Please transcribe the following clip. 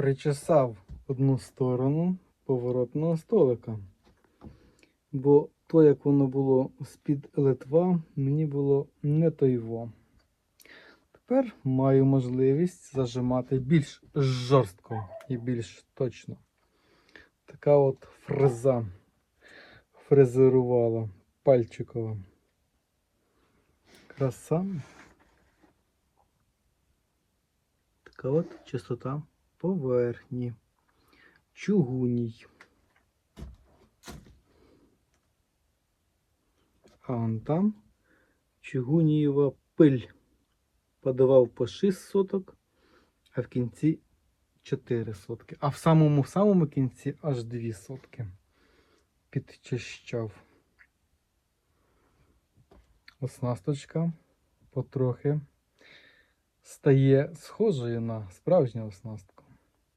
причесав одну сторону поворотного столика. Бо то, як воно було з-під литва, мені було не тойво. Тепер маю можливість зажимати більш жорстко і більш точно. Така от фреза фрезерувала пальчикова. Краса. Така от чистота поверхні. Чугуній. А он там чугунієва пиль. Подавав по 6 соток, а в кінці 4 сотки. А в самому самому кінці аж 2 сотки. Підчищав. Оснасточка потрохи стає схожою на справжню оснастку.